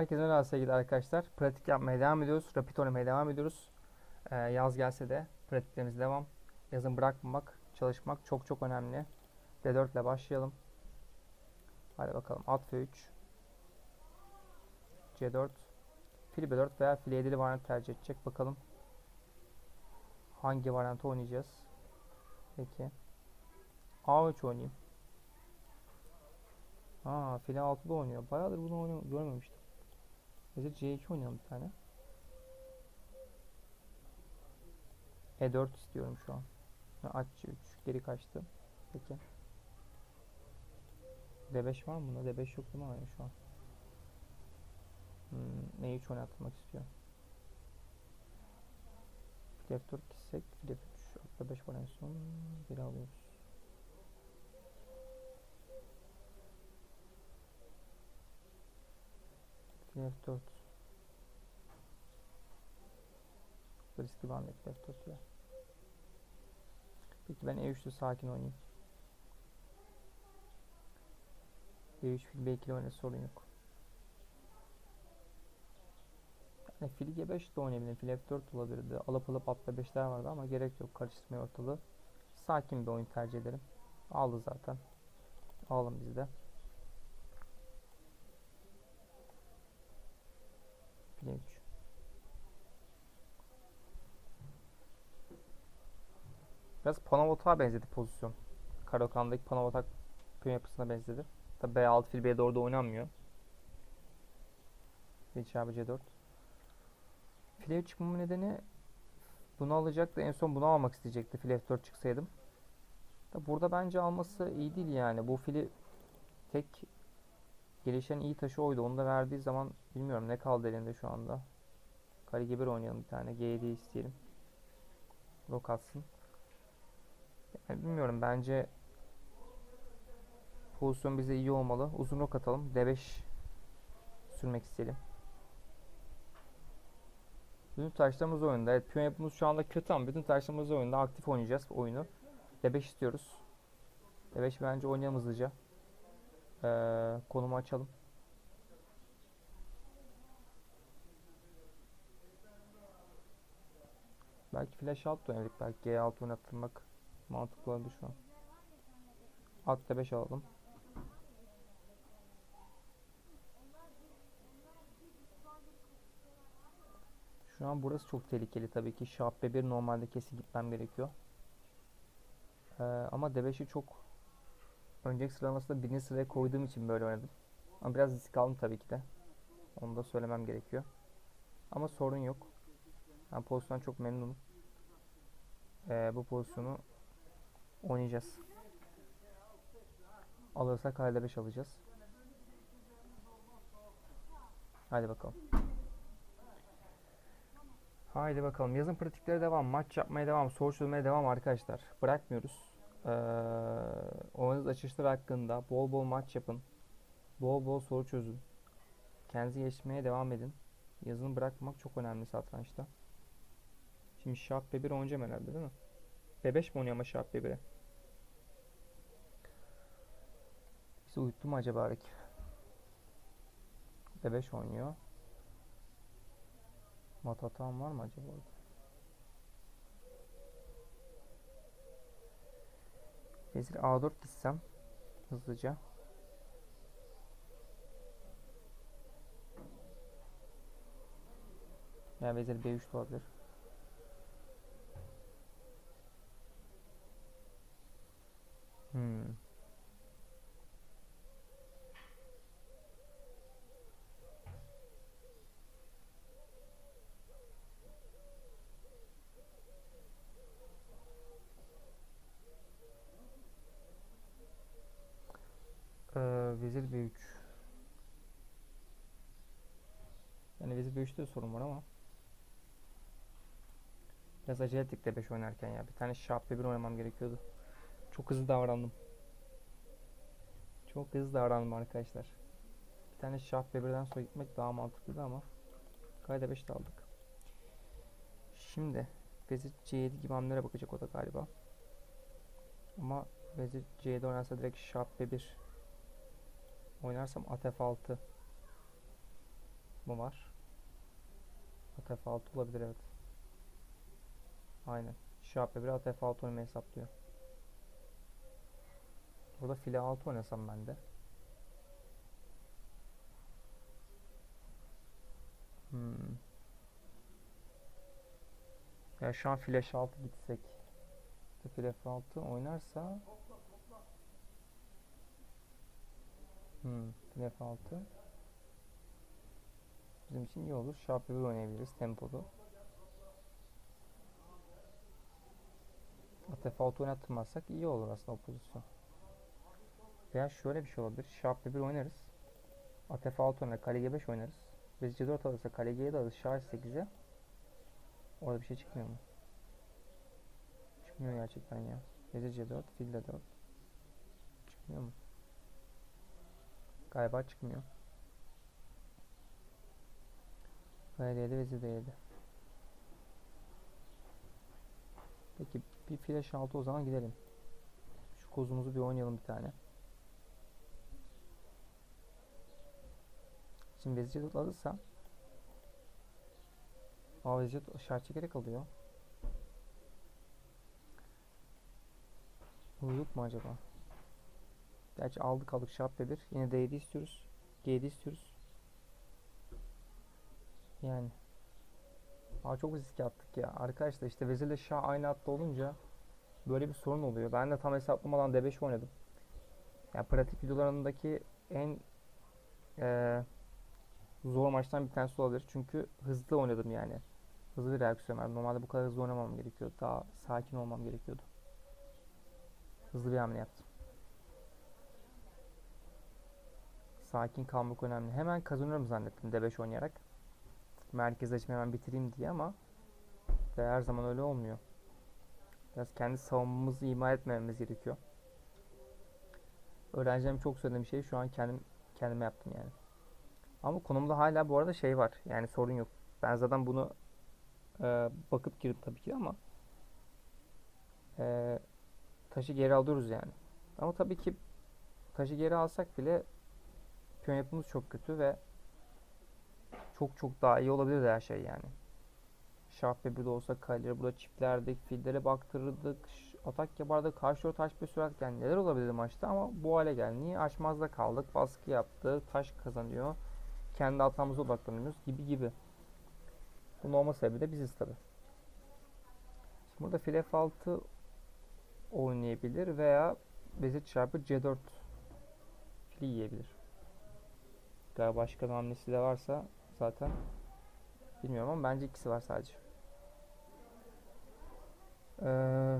Herkese merhaba sevgili arkadaşlar. Pratik yapmaya devam ediyoruz. Rapid oynamaya devam ediyoruz. Ee, yaz gelse de pratiklerimiz devam. Yazın bırakmamak, çalışmak çok çok önemli. D4 ile başlayalım. Hadi bakalım. At F3. C4. Fil B4 veya fil E7'li varyant tercih edecek. Bakalım hangi varyantı oynayacağız. Peki. A3 oynayayım. Aa, file 6'da oynuyor. Bayağıdır bunu oynam görmemiştim. Vezir C2 oynayalım bir tane. E4 istiyorum şu an. At C3. Geri kaçtı. Peki. D5 var mı bunda? D5 yok değil mi? Şu an. Hmm, E3 oynatmak istiyor. Fil F4 gitsek. Fil F3. At D5 var en son. Geri alıyoruz. F4. Riskli Fil F4 ya. Peki ben E3'te sakin oynayayım. E3 fil B2 oynasa sorun yok. Yani fil G5 de oynayabilirim. Fil F4 olabilirdi. Alıp alıp atla 5'ler vardı ama gerek yok. Karıştırmaya ortalığı. Sakin bir oyun tercih ederim. Aldı zaten. Alalım biz de. File 3. Biraz Panavotak'a benzedi pozisyon. Karaoke'daki Panavotak piyon yapısına benzedi. Tabi B6 fil B4'de oynanmıyor. Fil çarpı C4. File 3 çıkmamın nedeni bunu alacaktı. En son bunu almak isteyecekti. Fil F4 çıksaydım. Da burada bence alması iyi değil yani. Bu fili tek gelişen iyi taşı oydu. Onu da verdiği zaman bilmiyorum ne kaldı elinde şu anda. Kare G1 oynayalım bir tane. G7 isteyelim. Rok atsın. Yani bilmiyorum bence pozisyon bize iyi olmalı. Uzun rok atalım. D5 sürmek isteyelim. Bütün taşlarımız oyunda. Evet piyon yapımız şu anda kötü ama bütün taşlarımız oyunda. Aktif oynayacağız oyunu. D5 istiyoruz. D5 bence oynayalım hızlıca. Ee, konumu açalım. Belki flash da oynadık. Belki G6 oynattırmak mantıklı olabilir şu an. At D5 alalım. Şu an burası çok tehlikeli tabii ki. Şah B1 normalde kesin gitmem gerekiyor. Ee, ama D5'i çok önceki sıralamasında birinci sıraya koyduğum için böyle oynadım. Ama biraz risk aldım tabii ki de. Onu da söylemem gerekiyor. Ama sorun yok. Ben pozisyondan çok memnunum. Ee, bu pozisyonu oynayacağız. Alırsak halde 5 alacağız. Hadi bakalım. Haydi bakalım. Yazın pratikleri devam. Maç yapmaya devam. Soru çözmeye devam arkadaşlar. Bırakmıyoruz. Ee, oynadığınız açışlar hakkında bol bol maç yapın. Bol bol soru çözün. Kendinizi geliştirmeye devam edin. Yazını bırakmak çok önemli satrançta. Şimdi Şah B1 oynayacağım herhalde değil mi? B5 mi oynuyor ama Şah B1'e? Bizi uyuttu mu acaba rakip? B5 oynuyor. Mat hatam var mı acaba orada? Vezir A4 gitsem hızlıca. Ya vezir B3 de olabilir. Hmm. Ee, vezir B3. Yani vezir B3'te de sorun var ama. Biraz acele ettik de 5 oynarken ya. Bir tane şah B1 oynamam gerekiyordu. Çok hızlı davrandım. Çok hızlı davrandım arkadaşlar. Bir tane şah B1'den sonra gitmek daha mantıklıydı ama. Kayda 5 de aldık. Şimdi vezir C7 gibi hamlelere bakacak o da galiba. Ama vezir C7 oynarsa direkt şah B1 oynarsam at F6 mı var? At F6 olabilir evet. Aynen. Şah B1 at F6 oynamayı hesaplıyor. Burada file 6 oynasam ben de. Hmm. Ya şu an file F6 gitsek. File F6 oynarsa Hmm, file F6 bizim için iyi olur. B1 oynayabiliriz tempolu. At F6 oynattırmazsak iyi olur aslında o pozisyon. Veya şöyle bir şey olabilir. Şah B1 oynarız. At F6 oynar, kale G5 oynarız. Biz C4 alırsa kale G'ye de alırız. Şah S8'e. Orada bir şey çıkmıyor mu? Çıkmıyor gerçekten ya. Vezir C4, fil D4. Çıkmıyor mu? Galiba çıkmıyor. Kale D7, vezir D7. Peki bir flash altı o zaman gidelim. Şu kozumuzu bir oynayalım bir tane. Şimdi vezir C4 alırsam Aa vezir C4 şart çekerek alıyor. Uyuduk mu acaba? Gerçi aldık aldık B1. Yine D7 istiyoruz. G7 istiyoruz. Yani. Aa çok risk attık ya. Arkadaşlar işte vezirle şah aynı hatta olunca böyle bir sorun oluyor. Ben de tam hesaplamadan D5 oynadım. Yani pratik videolarındaki en eee, zor maçtan bir tanesi olabilir. Çünkü hızlı oynadım yani. Hızlı bir reaksiyon verdim. Normalde bu kadar hızlı oynamam gerekiyordu. Daha sakin olmam gerekiyordu. Hızlı bir hamle yaptım. Sakin kalmak önemli. Hemen kazanıyorum zannettim D5 oynayarak. Merkezleşme hemen bitireyim diye ama ve her zaman öyle olmuyor. Biraz kendi savunmamızı ima etmememiz gerekiyor. Öğrencilerim çok söylediğim şeyi şu an kendim kendime yaptım yani. Ama konumda hala bu arada şey var. Yani sorun yok. Ben zaten bunu e, bakıp girdim tabii ki ama e, taşı geri alıyoruz yani. Ama tabii ki taşı geri alsak bile piyon yapımız çok kötü ve çok çok daha iyi olabilir her şey yani. Şah B1'de olsa kaleleri burada çiftlerdik, fillere baktırırdık, atak yapardık, karşı o taş bir sürerdik yani neler olabilirdi maçta ama bu hale geldi. Niye açmazda kaldık, baskı yaptı, taş kazanıyor, kendi hatamıza odaklanıyoruz gibi gibi. Bunun olma sebebi de biziz tabi. Burada file F6 oynayabilir veya vezir çarpı C4 fili yiyebilir. Galiba başka bir hamlesi de varsa zaten bilmiyorum ama bence ikisi var sadece. Ee,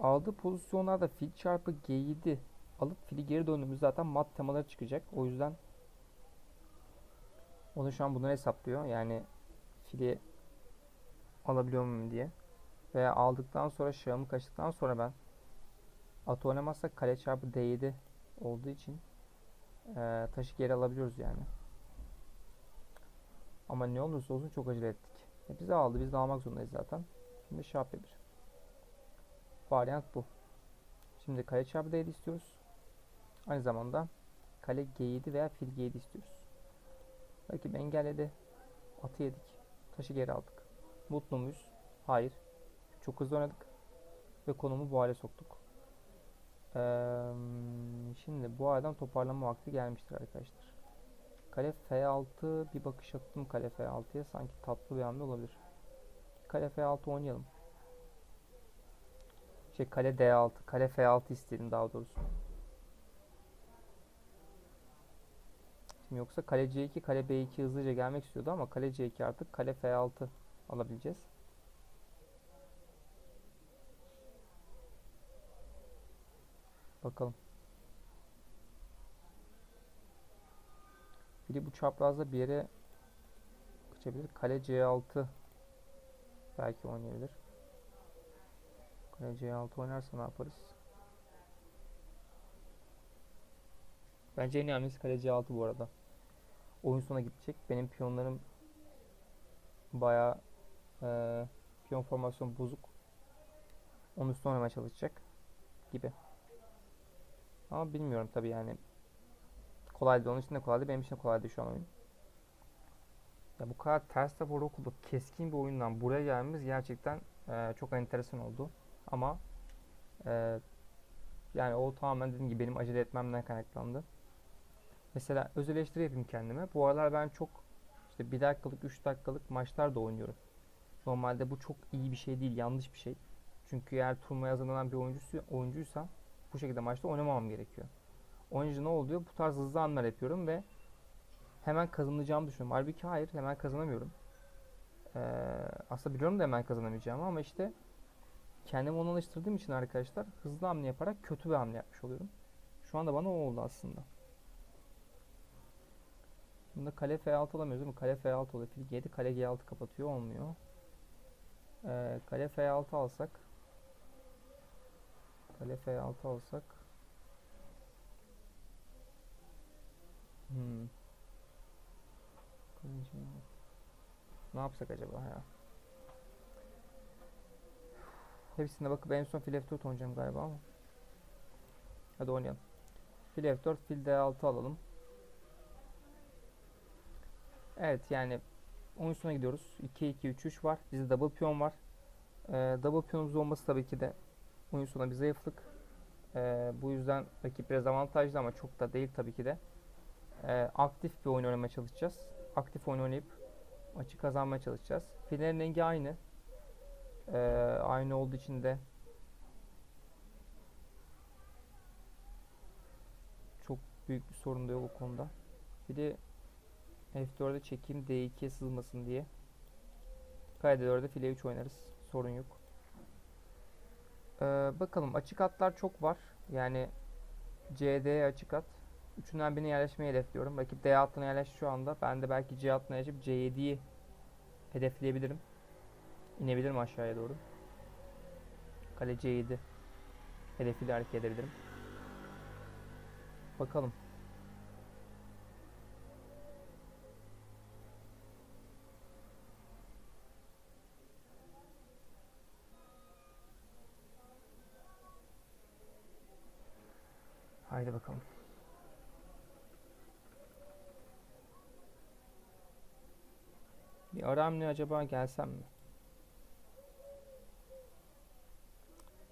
aldığı pozisyonlarda fil çarpı G7 alıp fili geri döndüğümüz zaten mat temaları çıkacak. O yüzden onu şu an bunları hesaplıyor. Yani fili alabiliyor muyum diye. Veya aldıktan sonra şahımı kaçtıktan sonra ben at oynamazsak kale çarpı D7 olduğu için eee, taşı geri alabiliyoruz yani. Ama ne olursa olsun çok acele ettik. E bizi aldı. Biz de almak zorundayız zaten. Şimdi şah B1. Varyant bu. Şimdi kale çarpı D7 istiyoruz. Aynı zamanda kale G7 veya fil G7 istiyoruz. Rakip engelledi. Atı yedik. Taşı geri aldık. Mutlu muyuz? Hayır. Çok hızlı oynadık. Ve konumu bu hale soktuk. Eee, şimdi bu halden toparlanma vakti gelmiştir arkadaşlar. Kale F6 bir bakış attım kale F6'ya. Sanki tatlı bir hamle olabilir. Kale F6 oynayalım. Şey kale D6. Kale F6 istedim daha doğrusu. Şimdi yoksa kale C2, kale B2 hızlıca gelmek istiyordu ama kale C2 artık kale F6 alabileceğiz. Bakalım. Biri bu çaprazda bir yere kaçabilir. Kale C6 belki oynayabilir. Kale C6 oynarsa ne yaparız? Bence en önemlisi kale C6 bu arada. Oyun sona gidecek. Benim piyonlarım bayağı eee piyon formasyon bozuk. Onun üstüne oynamaya çalışacak gibi. Ama bilmiyorum tabii yani. Kolay değil. Onun için de kolay değil. Benim için de kolay değil şu an oyun. Ya bu kadar ters tepe okulup keskin bir oyundan buraya gelmemiz gerçekten e, çok enteresan oldu. Ama e, yani o tamamen dediğim gibi benim acele etmemden kaynaklandı. Mesela öz eleştiri yapayım kendime. Bu aralar ben çok işte bir dakikalık, üç dakikalık maçlar da oynuyorum. Normalde bu çok iyi bir şey değil, yanlış bir şey. Çünkü eğer turnuvaya hazırlanan bir oyuncusu, oyuncuysam bu şekilde maçta oynamamam gerekiyor. Oyuncu ne oluyor? Bu tarz hızlı anlar yapıyorum ve hemen kazanacağımı düşünüyorum. Halbuki hayır, hemen kazanamıyorum. Ee, aslında biliyorum da hemen kazanamayacağımı ama işte kendimi ona alıştırdığım için arkadaşlar hızlı hamle yaparak kötü bir hamle yapmış oluyorum. Şu anda bana o oldu aslında. Bunda kale F6 alamıyoruz değil mi? Kale F6 oluyor. Fil G7 kale G6 kapatıyor. Olmuyor. Ee, kale F6 alsak kale F6 alsak hmm. Kale G6. Ne yapsak acaba ya? Hepsine bakıp en son fil F4 oynayacağım galiba ama. Hadi oynayalım. Fil F4, fil D6 alalım. Evet yani oyun sonuna gidiyoruz. 2 2 3 3 var. Bizde double piyon var. Ee, double piyonumuz olması tabii ki de oyun sonuna bir zayıflık. Ee, bu yüzden rakip biraz avantajlı ama çok da değil tabii ki de. Ee, aktif bir oyun oynamaya çalışacağız. Aktif oyun oynayıp maçı kazanmaya çalışacağız. Fillerin rengi aynı. Ee, aynı olduğu için de çok büyük bir sorun da yok o konuda. Bir de F4'e çekeyim D2'ye sızmasın diye. Kayda 4'e file 3 oynarız. Sorun yok. Ee, bakalım açık hatlar çok var. Yani CD'ye açık hat. Üçünden birine yerleşmeyi hedefliyorum. Rakip D hattına yerleş şu anda. Ben de belki C hattına yerleşip C7'yi hedefleyebilirim. İnebilirim aşağıya doğru. Kale C7 hedefiyle hareket edebilirim. Bakalım. Haydi bakalım. Bir ara hamle acaba gelsem mi?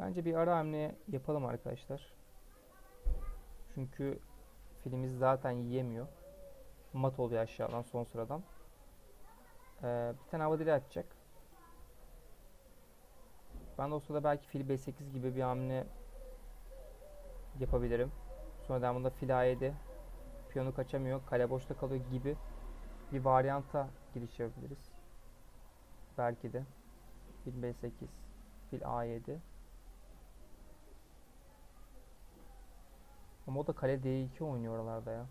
Bence bir ara hamle yapalım arkadaşlar. Çünkü filimiz zaten yiyemiyor. Mat oluyor aşağıdan son sıradan. Ee, bir tane hava dili atacak. Ben de o sırada belki fil B8 gibi bir hamle yapabilirim. Sonra devamında fil A7 piyonu kaçamıyor. Kale boşta kalıyor gibi bir varyanta giriş yapabiliriz. Belki de fil B8 fil A7 Ama o da kale D2 oynuyor oralarda ya.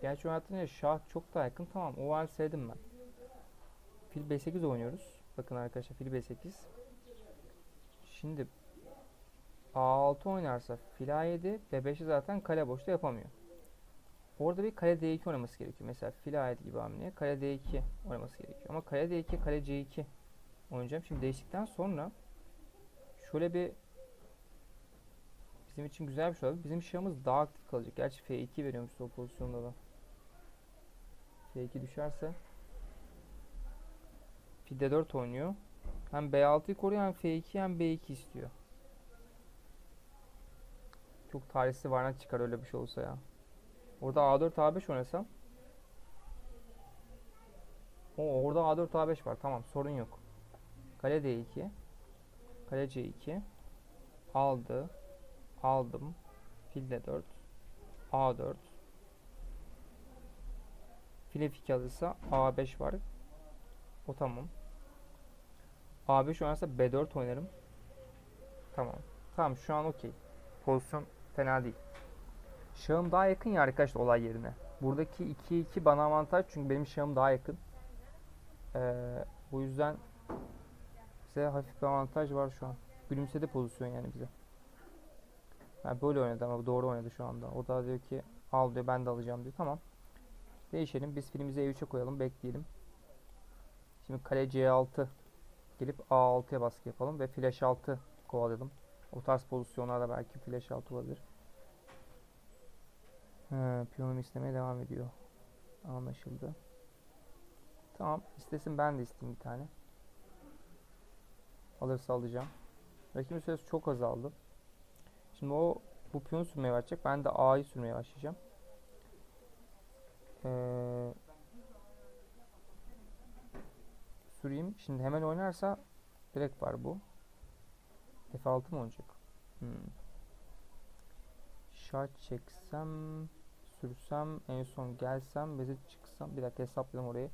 Gerçi oynatınca şah çok daha yakın. Tamam o var sevdim ben. Fil B8 oynuyoruz. Bakın arkadaşlar fil B8. Şimdi A6 oynarsa fil A7 B5'i zaten kale boşta yapamıyor. Orada bir kale D2 oynaması gerekiyor. Mesela fil A7 gibi hamleye kale D2 oynaması gerekiyor. Ama kale D2 kale C2 oynayacağım. Şimdi değiştikten sonra şöyle bir bizim için güzel bir şey olabilir. Bizim şahımız daha aktif kalacak. Gerçi F2 veriyormuş o pozisyonda da. F2 düşerse fil D4 oynuyor. Hem B6'yı koruyor hem F2 hem B2 istiyor. Çok talihsiz varna çıkar öyle bir şey olsa ya. Orada A4 A5 oynasam. O orada A4 A5 var. Tamam sorun yok. Kale D2. Kale C2. Aldı. Aldım. Fil D4. A4. File F2 alırsa A5 var. O tamam. A5 oynarsa B4 oynarım. Tamam. Tamam şu an okey. Pozisyon fena değil. Şahım daha yakın ya arkadaşlar olay yerine. Buradaki 2-2 bana avantaj çünkü benim şahım daha yakın. Ee, bu yüzden bize hafif bir avantaj var şu an. Gülümsedi pozisyon yani bize. Yani böyle oynadı ama doğru oynadı şu anda. O da diyor ki al diyor ben de alacağım diyor. Tamam. Değişelim. Biz filimizi E3'e koyalım. Bekleyelim. Şimdi kale C6 gelip A6'ya baskı yapalım ve flash 6 kovalayalım. O tarz pozisyonlarda belki flash 6 olabilir. He, piyonumu istemeye devam ediyor. Anlaşıldı. Tamam. istesin ben de isteyeyim bir tane. Alırsa alacağım. Rakibin süresi çok azaldı. Şimdi o bu piyonu sürmeye başlayacak. Ben de A'yı sürmeye başlayacağım. Ee, süreyim. Şimdi hemen oynarsa direkt var bu. F6 mı olacak? Hmm. Şah çeksem, sürsem, en son gelsem, beze çıksam. Bir dakika hesaplayalım orayı.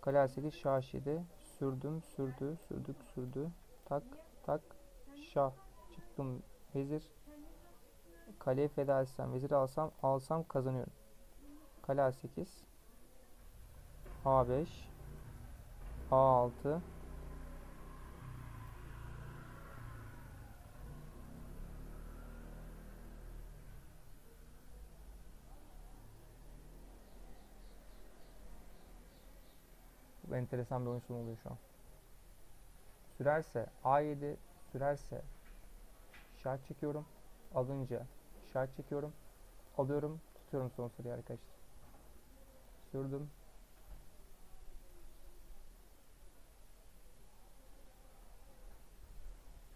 Kale A8, Şah 7. Sürdüm, sürdü, sürdük, sürdü. Tak, tak, Şah. Çıktım, vezir. Kaleyi feda etsem, veziri alsam, alsam kazanıyorum. Kale A8. A5. A6. Bu enteresan bir oyun sonu oluyor şu an. Sürerse A7, sürerse şah çekiyorum. Alınca şah çekiyorum. Alıyorum, tutuyorum son sırayı arkadaşlar. Sürdüm.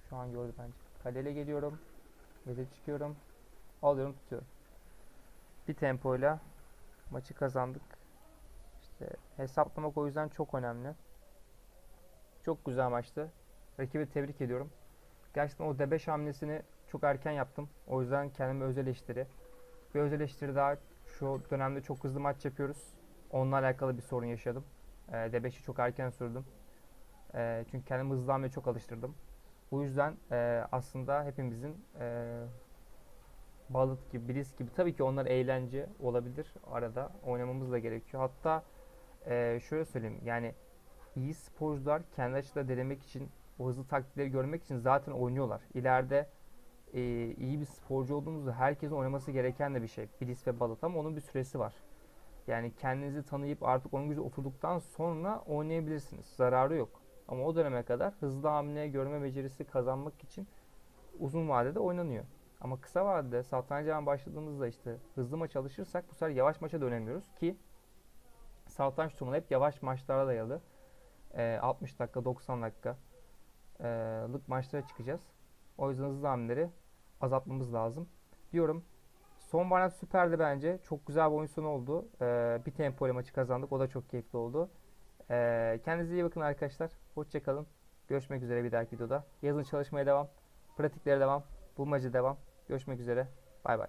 Şu an gördü bence. Kaleyle geliyorum. Vezir çıkıyorum. Alıyorum, tutuyorum. Bir tempoyla maçı kazandık. İşte hesaplamak o yüzden çok önemli. Çok güzel maçtı. Rakibi tebrik ediyorum. Gerçekten o D5 hamlesini çok erken yaptım. O yüzden kendime öz eleştiri. Bir öz eleştiri daha şu dönemde çok hızlı maç yapıyoruz. Onunla alakalı bir sorun yaşadım. Ee, D5'i çok erken sürdüm. Ee, çünkü kendimi hızlı hamleye çok alıştırdım. Bu yüzden e, aslında hepimizin e, balık gibi, bilis gibi tabii ki onlar eğlence olabilir arada oynamamız da gerekiyor. Hatta e, şöyle söyleyeyim yani iyi sporcular kendi açıda denemek için o hızlı taktikleri görmek için zaten oynuyorlar. İleride e, iyi bir sporcu olduğunuzda herkesin oynaması gereken de bir şey. Bilis ve balık ama onun bir süresi var. Yani kendinizi tanıyıp artık onun gücü oturduktan sonra oynayabilirsiniz. Zararı yok. Ama o döneme kadar hızlı hamle görme becerisi kazanmak için uzun vadede oynanıyor. Ama kısa vadede satranca başladığımızda işte hızlı maç alışırsak bu sefer yavaş maça dönemiyoruz ki satranç turnuva hep yavaş maçlara dayalı. Ee, 60 dakika, 90 dakika e, lık maçlara çıkacağız. O yüzden hızlı hamleleri azaltmamız lazım. Diyorum. Son varyant süperdi bence. Çok güzel bir oyun sonu oldu. Ee, bir tempo ile maçı kazandık. O da çok keyifli oldu. Ee, kendinize iyi bakın arkadaşlar. Hoşçakalın. Görüşmek üzere bir dahaki videoda. Yazın çalışmaya devam. Pratiklere devam. Bulmaca devam. Görüşmek üzere. Bay bay.